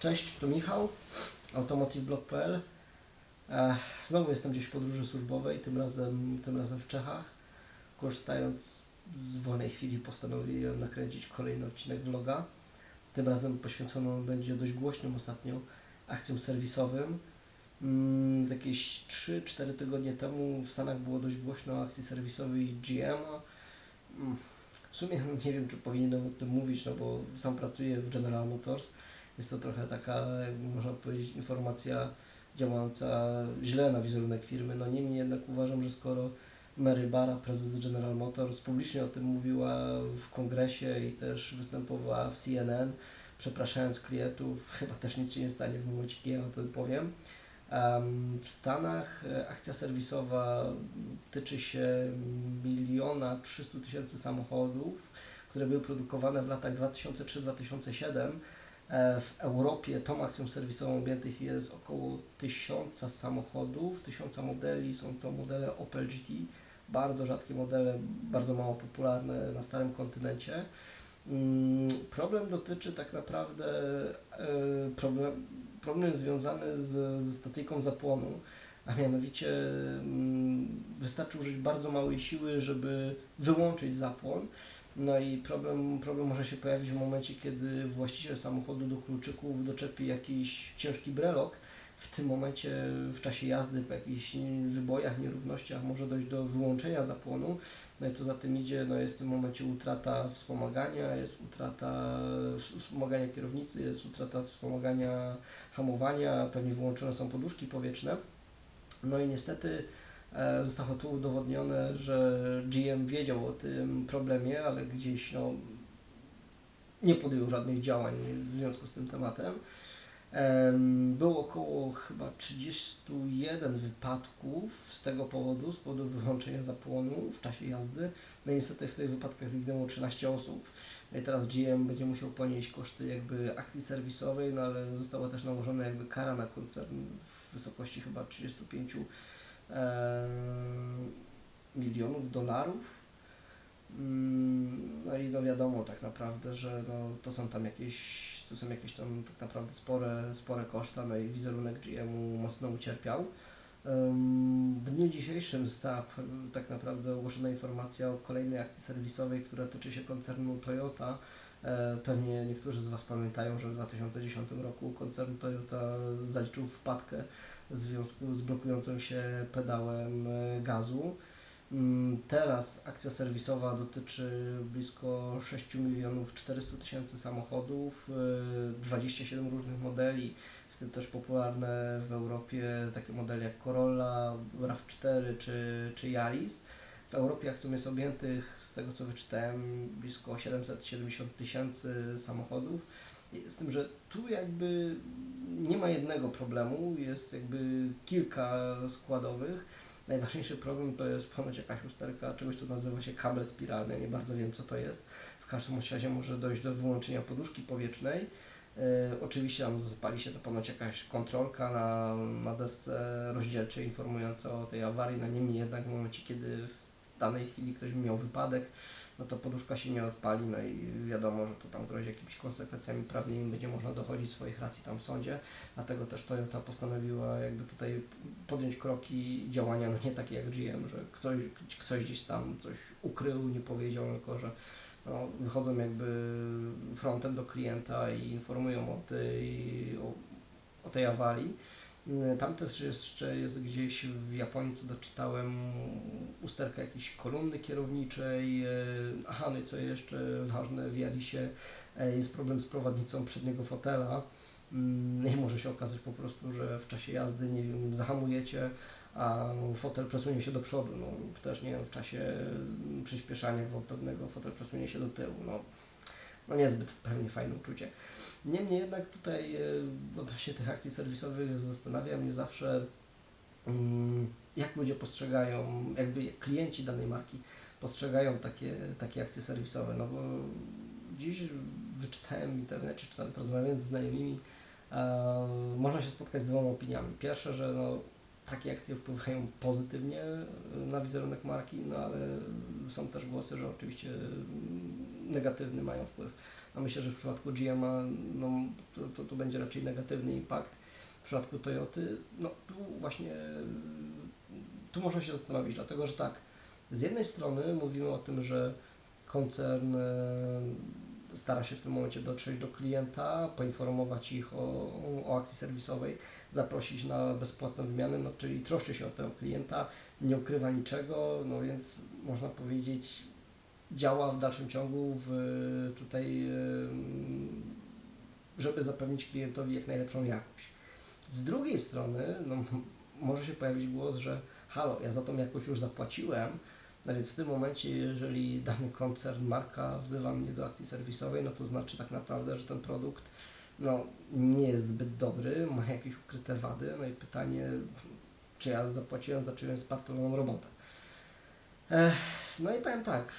Cześć, tu Michał, automotiveblog.pl. E, Znowu jestem gdzieś w podróży służbowej, tym razem, tym razem w Czechach. Korzystając z wolnej chwili postanowiłem nakręcić kolejny odcinek vloga. Tym razem poświęcony on będzie dość głośnym ostatnio akcjom serwisowym. Mm, Z jakieś 3-4 tygodnie temu w Stanach było dość głośno o akcji serwisowej GM. Mm, W sumie nie wiem, czy powinienem o tym mówić, no bo sam pracuję w General Motors. Jest to trochę taka, można powiedzieć, informacja działająca źle na wizerunek firmy. No niemniej jednak uważam, że skoro Mary Barra, prezes General Motors, publicznie o tym mówiła w kongresie i też występowała w CNN, przepraszając klientów, chyba też nic się nie stanie w momencie, kiedy ja o tym powiem. Em, W Stanach e, akcja serwisowa tyczy się miliona 300 tysięcy samochodów, które były produkowane w latach 2003-2007. E, W Europie tą akcją serwisową objętych jest około 1000 samochodów, 1000 modeli, są to modele Opel GT, bardzo rzadkie modele, bardzo mało popularne na starym kontynencie. Mm, Problem dotyczy tak naprawdę e, problem, problem związany z, ze stacyjką zapłonu, a mianowicie mm, wystarczy użyć bardzo małej siły, żeby wyłączyć zapłon. No i problem, problem może się pojawić w momencie, kiedy właściciel samochodu do kluczyków doczepi jakiś ciężki brelok. W tym momencie, w czasie jazdy, po jakichś wybojach, nierównościach może dojść do wyłączenia zapłonu. No i co za tym idzie, no jest w tym momencie utrata wspomagania, jest utrata wspomagania kierownicy, jest utrata wspomagania hamowania, pewnie wyłączone są poduszki powietrzne. No i niestety e, zostało tu udowodnione, że GM wiedział o tym problemie, ale gdzieś no, nie podjął żadnych działań w związku z tym tematem. Em, Było około chyba 31 wypadków z tego powodu, z powodu wyłączenia zapłonu w czasie jazdy. No i niestety w tych wypadkach zginęło 13 osób. No teraz GM będzie musiał ponieść koszty jakby akcji serwisowej, no ale została też nałożona jakby kara na koncern w wysokości chyba 35 em, milionów dolarów. Mm, No i no wiadomo tak naprawdę, że no, to są tam jakieś, to są jakieś tam tak naprawdę spore, spore koszta, no i wizerunek GM-u mocno ucierpiał. W dniu dzisiejszym została tak naprawdę ogłoszona informacja o kolejnej akcji serwisowej, która tyczy się koncernu Toyota. E, Pewnie niektórzy z Was pamiętają, że w 2010 roku koncern Toyota zaliczył wpadkę w związku z blokującym się pedałem e, gazu. Mm, Teraz akcja serwisowa dotyczy blisko 6 milionów 400 tysięcy samochodów, y, 27 różnych modeli, tym też popularne w Europie takie modele jak Corolla, RAV4 czy, czy Yaris. W Europie akcją jest objętych, z tego co wyczytałem, blisko 770 tysięcy samochodów. Z tym, że tu jakby nie ma jednego problemu, jest jakby kilka składowych. Najważniejszy problem to jest ponoć jakaś usterka czegoś, co nazywa się kable spiralne. Nie bardzo wiem, co to jest. W każdym razie może dojść do wyłączenia poduszki powietrznej. E, oczywiście tam zapali się to ponoć jakaś kontrolka na, na desce rozdzielczej informująca o tej awarii. No niemniej jednak w momencie, kiedy w danej chwili ktoś miał wypadek, no to poduszka się nie odpali, no i wiadomo, że to tam grozi jakimiś konsekwencjami prawnymi, będzie można dochodzić swoich racji tam w sądzie. Dlatego też Toyota postanowiła jakby tutaj podjąć kroki, działania, no nie takie jak GM, że ktoś, ktoś gdzieś tam coś ukrył, nie powiedział, tylko że no, wychodzą jakby frontem do klienta i informują o tej, o, o tej awarii. Y, Tam też jeszcze jest gdzieś w Japonii, co doczytałem, usterka jakiejś kolumny kierowniczej. y, Aha, no i co jeszcze ważne, w Jalisie e, jest problem z prowadnicą przedniego fotela. Mm, I może się okazać po prostu, że w czasie jazdy, nie wiem, zahamujecie, a fotel przesunie się do przodu, no też, nie wiem, w czasie przyspieszania gwałtownego fotel przesunie się do tyłu, no, no niezbyt pewnie fajne uczucie. Niemniej jednak tutaj e, odnośnie tych akcji serwisowych zastanawia mnie zawsze, mm, jak ludzie postrzegają, jakby klienci danej marki postrzegają takie, takie akcje serwisowe, no bo dziś wyczytałem w internecie, czy nawet rozmawiając z znajomymi, można się spotkać z dwoma opiniami. Pierwsze, że no, takie akcje wpływają pozytywnie na wizerunek marki, no ale są też głosy, że oczywiście negatywny mają wpływ. A myślę, że w przypadku GM no, to, to, to będzie raczej negatywny impact. W przypadku Toyoty, no tu właśnie tu można się zastanowić, dlatego że tak, z jednej strony mówimy o tym, że koncern stara się w tym momencie dotrzeć do klienta, poinformować ich o, o akcji serwisowej, zaprosić na bezpłatną wymianę, no, czyli troszczy się o tego klienta, nie ukrywa niczego, no więc można powiedzieć działa w dalszym ciągu w, tutaj, żeby zapewnić klientowi jak najlepszą jakość. Z drugiej strony no, może się pojawić głos, że halo, ja za tą jakość już zapłaciłem, no więc w tym momencie, jeżeli dany koncern, marka wzywa mnie do akcji serwisowej, no to znaczy tak naprawdę, że ten produkt no, nie jest zbyt dobry, ma jakieś ukryte wady. No i pytanie, czy ja zapłaciłem za czyjąś spartoloną robotę. No i powiem tak,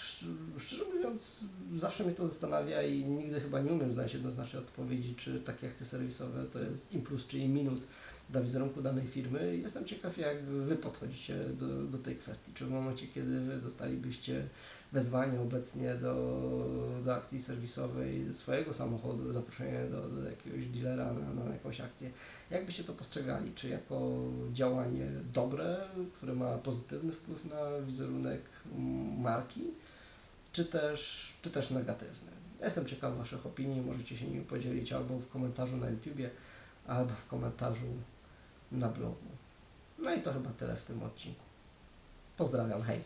szczerze mówiąc, zawsze mnie to zastanawia i nigdy chyba nie umiem znaleźć jednoznacznej odpowiedzi, czy takie akcje serwisowe to jest im plus czy im minus dla wizerunku danej firmy. Jestem ciekaw, jak Wy podchodzicie do, do tej kwestii. Czy w momencie, kiedy Wy dostalibyście wezwanie obecnie do, do akcji serwisowej swojego samochodu, zaproszenie do, do jakiegoś dealera na, na jakąś akcję, jak byście to postrzegali? Czy jako działanie dobre, które ma pozytywny wpływ na wizerunek marki, czy też, czy też negatywny? Jestem ciekaw Waszych opinii, możecie się nimi podzielić albo w komentarzu na YouTubie, albo w komentarzu na blogu. No i to chyba tyle w tym odcinku. Pozdrawiam, hej!